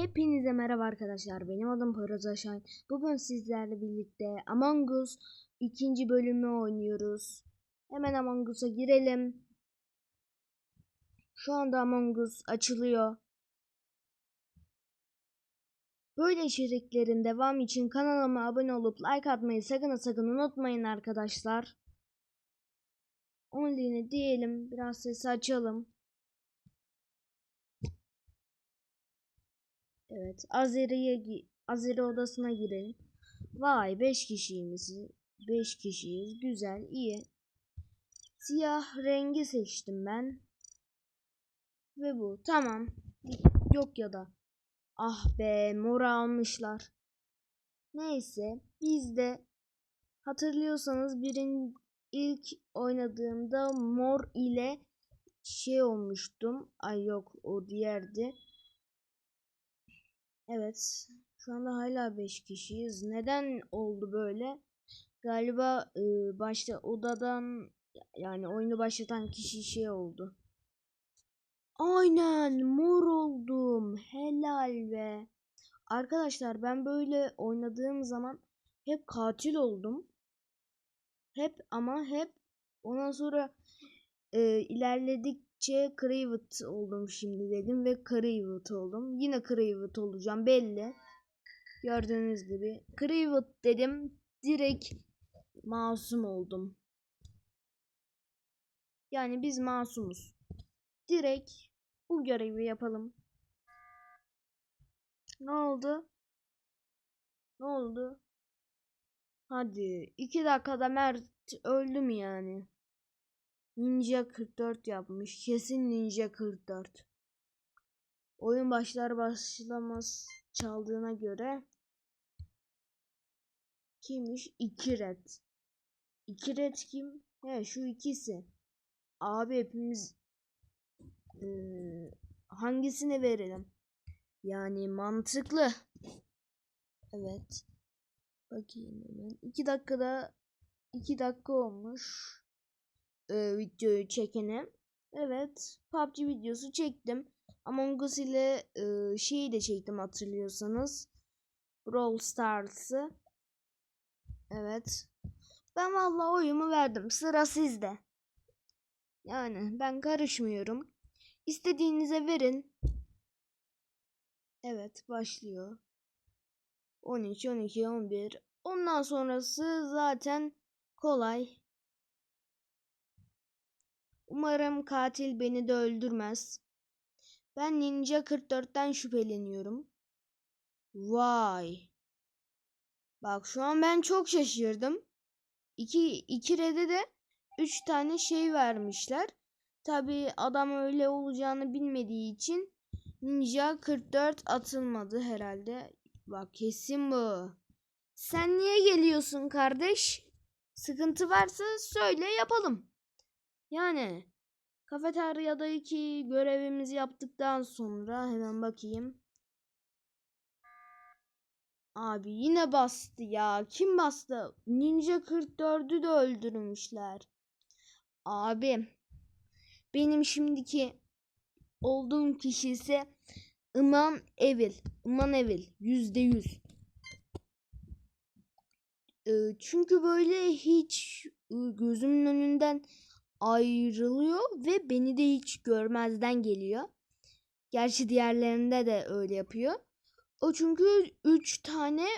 Hepinize merhaba arkadaşlar. Benim adım Poyraz Aşan. Bugün sizlerle birlikte Among Us ikinci bölümü oynuyoruz. Hemen Among Us'a girelim. Şu anda Among Us açılıyor. Böyle içeriklerin devam için kanalıma abone olup like atmayı sakın sakın unutmayın arkadaşlar. Online'e diyelim. Biraz sesi açalım. Evet. Azeri'ye Azeri odasına girelim. Vay 5 kişiyimiz. 5 kişiyiz. Güzel, iyi. Siyah rengi seçtim ben. Ve bu. Tamam. Yok ya da. Ah be mor almışlar. Neyse biz de hatırlıyorsanız birin ilk oynadığımda mor ile şey olmuştum. Ay yok o diğerdi. Evet. Şu anda hala 5 kişiyiz. Neden oldu böyle? Galiba e, başta odadan yani oyunu başlatan kişi şey oldu. Aynen mor oldum. Helal be. Arkadaşlar ben böyle oynadığım zaman hep katil oldum. Hep ama hep ondan sonra e, ilerledikçe Cravet oldum şimdi dedim ve Cravet oldum. Yine Cravet olacağım belli. Gördüğünüz gibi. Cravet dedim. Direkt masum oldum. Yani biz masumuz. Direkt bu görevi yapalım. Ne oldu? Ne oldu? Hadi. iki dakikada Mert öldü mü yani? Ninja 44 yapmış. Kesin Ninja 44. Oyun başlar başlamaz çaldığına göre kimmiş? 2 red. 2 red kim? He şu ikisi. Abi hepimiz eee, hangisini verelim? Yani mantıklı. Evet. Bakayım hemen. 2 dakikada 2 dakika olmuş e, videoyu çekene. Evet, PUBG videosu çektim. Among Us ile e, şeyi de çektim hatırlıyorsanız. Brawl Stars'ı. Evet. Ben vallahi oyumu verdim. Sıra sizde. Yani ben karışmıyorum. İstediğinize verin. Evet, başlıyor. 13, 12, 11. Ondan sonrası zaten kolay. Umarım katil beni de öldürmez. Ben Ninja 44'ten şüpheleniyorum. Vay. Bak şu an ben çok şaşırdım. İki, iki rede de 3 tane şey vermişler. Tabi adam öyle olacağını bilmediği için Ninja 44 atılmadı herhalde. Bak kesin bu. Sen niye geliyorsun kardeş? Sıkıntı varsa söyle yapalım. Yani kafeteryadaki görevimizi yaptıktan sonra hemen bakayım. Abi yine bastı ya. Kim bastı? Ninja 44'ü de öldürmüşler. Abi benim şimdiki olduğum kişi ise Iman Evil. Iman Evil. Yüzde yüz. Ee, çünkü böyle hiç ıı, gözümün önünden ayrılıyor ve beni de hiç görmezden geliyor. Gerçi diğerlerinde de öyle yapıyor. O çünkü 3 tane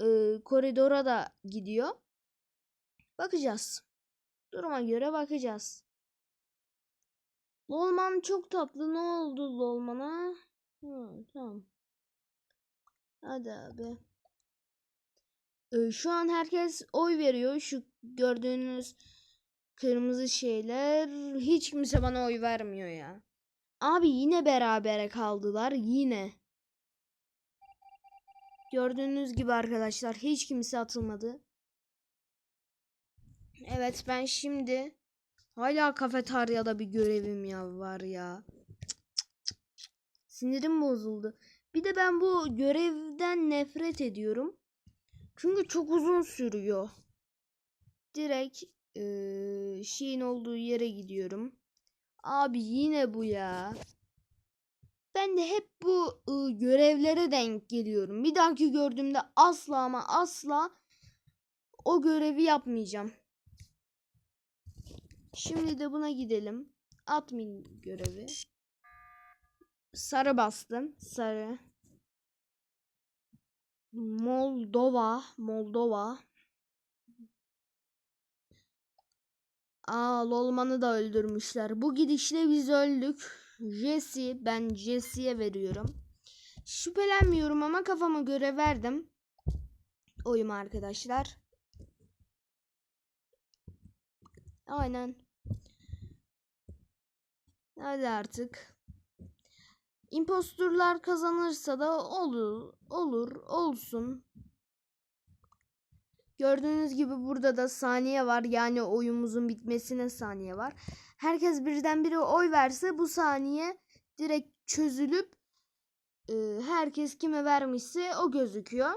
e, koridora da gidiyor. Bakacağız. Duruma göre bakacağız. Lolman çok tatlı. Ne oldu Lolman'a? Hı, tamam. Hadi abi. Ee, şu an herkes oy veriyor. Şu gördüğünüz kırmızı şeyler. Hiç kimse bana oy vermiyor ya. Abi yine berabere kaldılar. Yine. Gördüğünüz gibi arkadaşlar hiç kimse atılmadı. Evet ben şimdi hala kafeteryada bir görevim ya var ya. Sinirim bozuldu. Bir de ben bu görevden nefret ediyorum. Çünkü çok uzun sürüyor. Direkt şeyin olduğu yere gidiyorum. Abi yine bu ya. Ben de hep bu görevlere denk geliyorum. Bir dahaki gördüğümde asla ama asla o görevi yapmayacağım. Şimdi de buna gidelim. Admin görevi. Sarı bastım. Sarı. Moldova. Moldova. Aa Lolman'ı da öldürmüşler. Bu gidişle biz öldük. Jesse. Ben Jesse'ye veriyorum. Şüphelenmiyorum ama kafama göre verdim. Oyum arkadaşlar. Aynen. Hadi artık. Imposturlar kazanırsa da olur, olur, olsun. Gördüğünüz gibi burada da saniye var. Yani oyumuzun bitmesine saniye var. Herkes birdenbire oy verse bu saniye direkt çözülüp e, herkes kime vermişse o gözüküyor.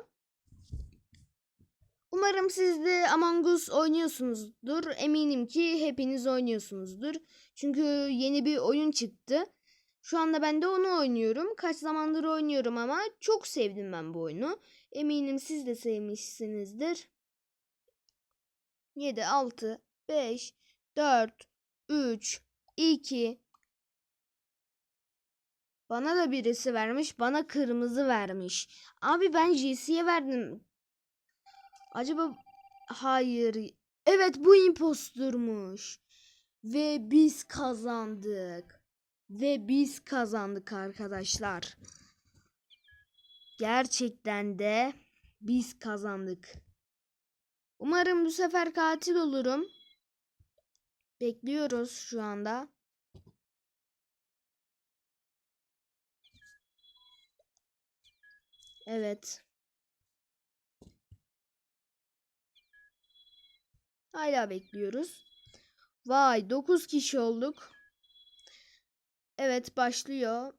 Umarım siz de Among Us oynuyorsunuzdur. Eminim ki hepiniz oynuyorsunuzdur. Çünkü yeni bir oyun çıktı. Şu anda ben de onu oynuyorum. Kaç zamandır oynuyorum ama çok sevdim ben bu oyunu. Eminim siz de sevmişsinizdir. 7, 6, 5, 4, 3, 2. Bana da birisi vermiş. Bana kırmızı vermiş. Abi ben JC'ye verdim. Acaba hayır. Evet bu imposturmuş. Ve biz kazandık. Ve biz kazandık arkadaşlar. Gerçekten de biz kazandık. Umarım bu sefer katil olurum. Bekliyoruz şu anda. Evet. Hala bekliyoruz. Vay 9 kişi olduk. Evet başlıyor.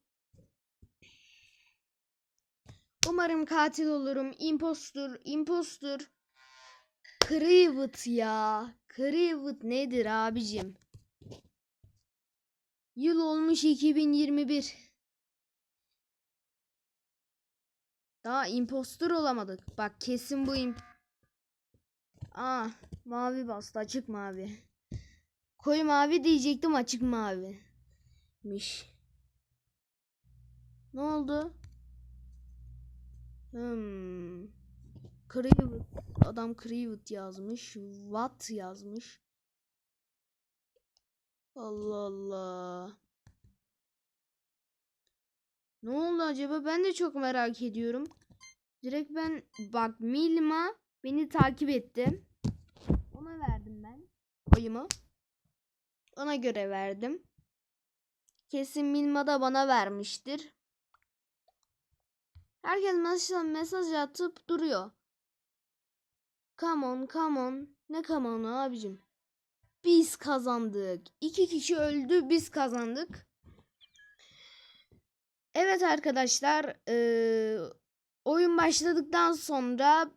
Umarım katil olurum. Impostur, impostur. Krivet ya. Krivet nedir abicim? Yıl olmuş 2021. Daha impostor olamadık. Bak kesin bu imp... Aa, mavi bastı açık mavi. Koyu mavi diyecektim açık mavi. Miş. Ne oldu? Hmm. Krivet. Adam Krivet yazmış. What yazmış. Allah Allah. Ne oldu acaba? Ben de çok merak ediyorum. Direkt ben bak Milma beni takip etti. Ona verdim ben oyumu. Ona göre verdim. Kesin Milma da bana vermiştir. Herkes mesaj, mesaj atıp duruyor. Come on, come on. Ne come on abicim? Biz kazandık. İki kişi öldü, biz kazandık. Evet arkadaşlar, e, oyun başladıktan sonra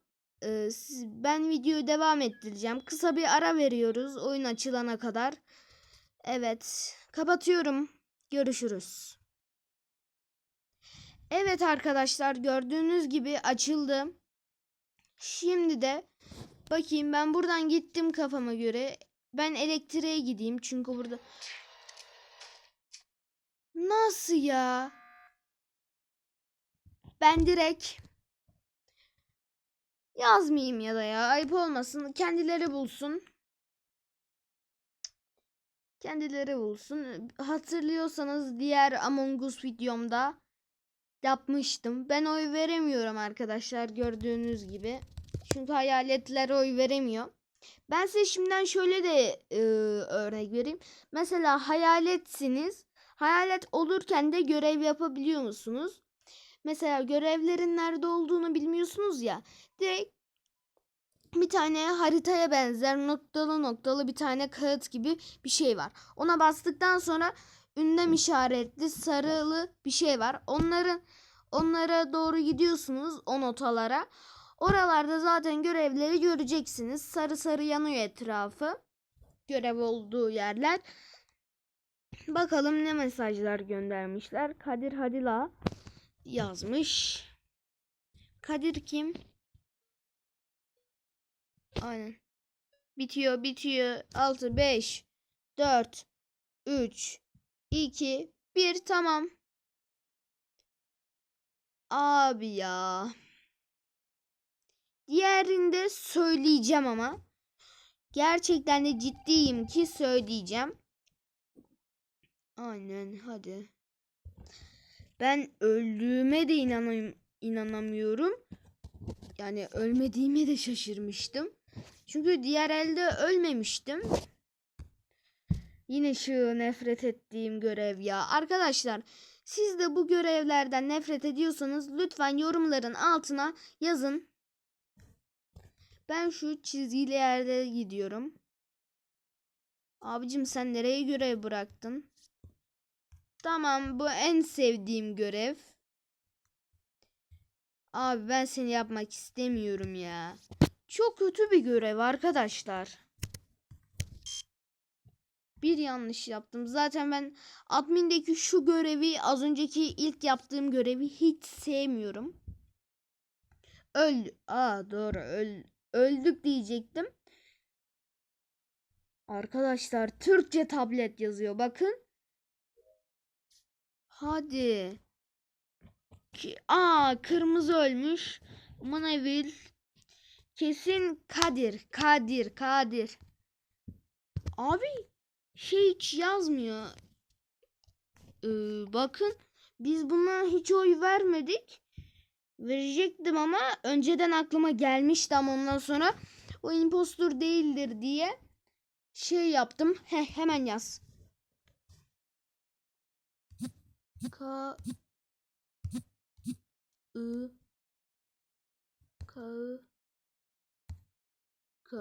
e, ben videoyu devam ettireceğim. Kısa bir ara veriyoruz oyun açılana kadar. Evet, kapatıyorum. Görüşürüz. Evet arkadaşlar gördüğünüz gibi açıldı. Şimdi de bakayım ben buradan gittim kafama göre. Ben elektriğe gideyim çünkü burada Nasıl ya? Ben direkt yazmayayım ya da ya ayıp olmasın. Kendileri bulsun. Kendileri bulsun. Hatırlıyorsanız diğer Among Us videomda yapmıştım. Ben oy veremiyorum arkadaşlar gördüğünüz gibi. Çünkü hayaletler oy veremiyor. Ben size şimdiden şöyle de e, örnek vereyim. Mesela hayaletsiniz. Hayalet olurken de görev yapabiliyor musunuz? Mesela görevlerin nerede olduğunu bilmiyorsunuz ya. Direkt bir tane haritaya benzer noktalı noktalı bir tane kağıt gibi bir şey var. Ona bastıktan sonra ünlem işaretli sarılı bir şey var. Onların onlara doğru gidiyorsunuz o notalara. Oralarda zaten görevleri göreceksiniz. Sarı sarı yanıyor etrafı. Görev olduğu yerler. Bakalım ne mesajlar göndermişler. Kadir Hadila yazmış. Kadir kim? Aynen. Bitiyor, bitiyor. 6 5 4 3 2 1 tamam. Abi ya. Diğerinde söyleyeceğim ama. Gerçekten de ciddiyim ki söyleyeceğim. Aynen hadi. Ben öldüğüme de inanam inanamıyorum. Yani ölmediğime de şaşırmıştım. Çünkü diğer elde ölmemiştim. Yine şu nefret ettiğim görev ya. Arkadaşlar siz de bu görevlerden nefret ediyorsanız lütfen yorumların altına yazın. Ben şu çizgili yerde gidiyorum. Abicim sen nereye görev bıraktın? Tamam bu en sevdiğim görev. Abi ben seni yapmak istemiyorum ya. Çok kötü bir görev arkadaşlar. Bir yanlış yaptım. Zaten ben admindeki şu görevi az önceki ilk yaptığım görevi hiç sevmiyorum. Öl Aa doğru öl öldük diyecektim. Arkadaşlar Türkçe tablet yazıyor bakın. Hadi. Ki, aa kırmızı ölmüş. Manevil. Kesin Kadir. Kadir. Kadir. Abi şey hiç yazmıyor. Ee, bakın biz buna hiç oy vermedik. Verecektim ama önceden aklıma gelmişti ama ondan sonra o impostor değildir diye şey yaptım. Heh, hemen yaz. K I K K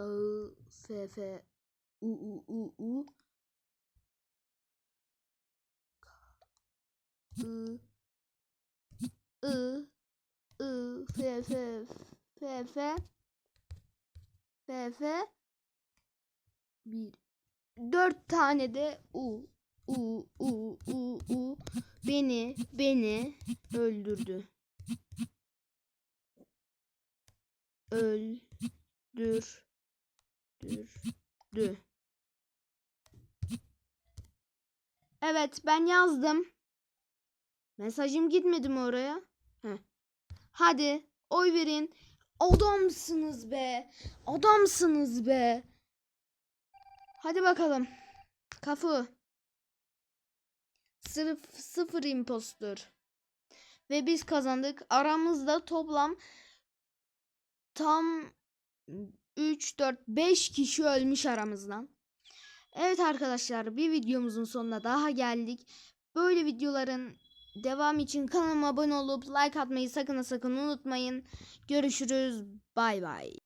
F F U U U U I I I F F F F F F bir dört tane de U U U U U beni beni öldürdü. Öldür dürdü. Evet ben yazdım. Mesajım gitmedi mi oraya? Hadi oy verin. Adamsınız be. Adamsınız be. Hadi bakalım. Kafu. Sırf sıfır impostor. Ve biz kazandık. Aramızda toplam tam 3, 4, 5 kişi ölmüş aramızdan. Evet arkadaşlar bir videomuzun sonuna daha geldik. Böyle videoların devam için kanalıma abone olup like atmayı sakın sakın unutmayın. Görüşürüz. Bay bay.